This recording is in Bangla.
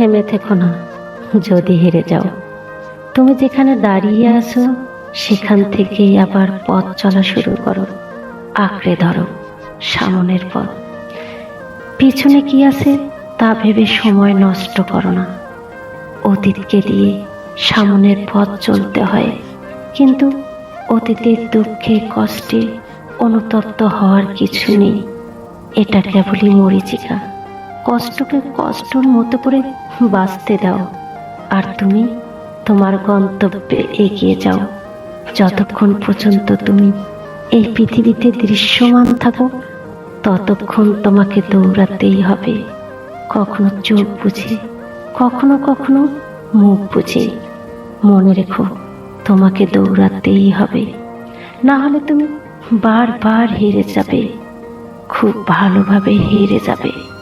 হেমে থেকো না, যদি হেরে যাও। তুমি যেখানে দাঁড়িয়ে আছো, সেখান থেকেই আবার পথ চলা শুরু করো। আঁকড়ে ধরো, সামনের পথ। পিছনে কি আছে, তা ভেবে সময় নষ্ট করো না। অতীতকে দিয়ে সামনের পথ চলতে হয়। কিন্তু অতীতের দুঃখে, কষ্টে অনুতপ্ত হওয়ার কিছু নেই। এটা কেবলই মরিচিকা। কষ্টকে কষ্টর মতো করে বাঁচতে দাও। আর তুমি তোমার গন্তব্যে এগিয়ে যাও। যতক্ষণ পর্যন্ত তুমি এই পৃথিবীতে দৃশ্যমান থাকো, ততক্ষণ তোমাকে দৌড়াতেই হবে। কখনো চোখ বুঝে, কখনো কখনো মুখ বুঝে। মনে রেখো, তোমাকে দৌড়াতেই হবে। না হলে তুমি বারবার হেরে যাবে। খুব ভালোভাবে হেরে যাবে।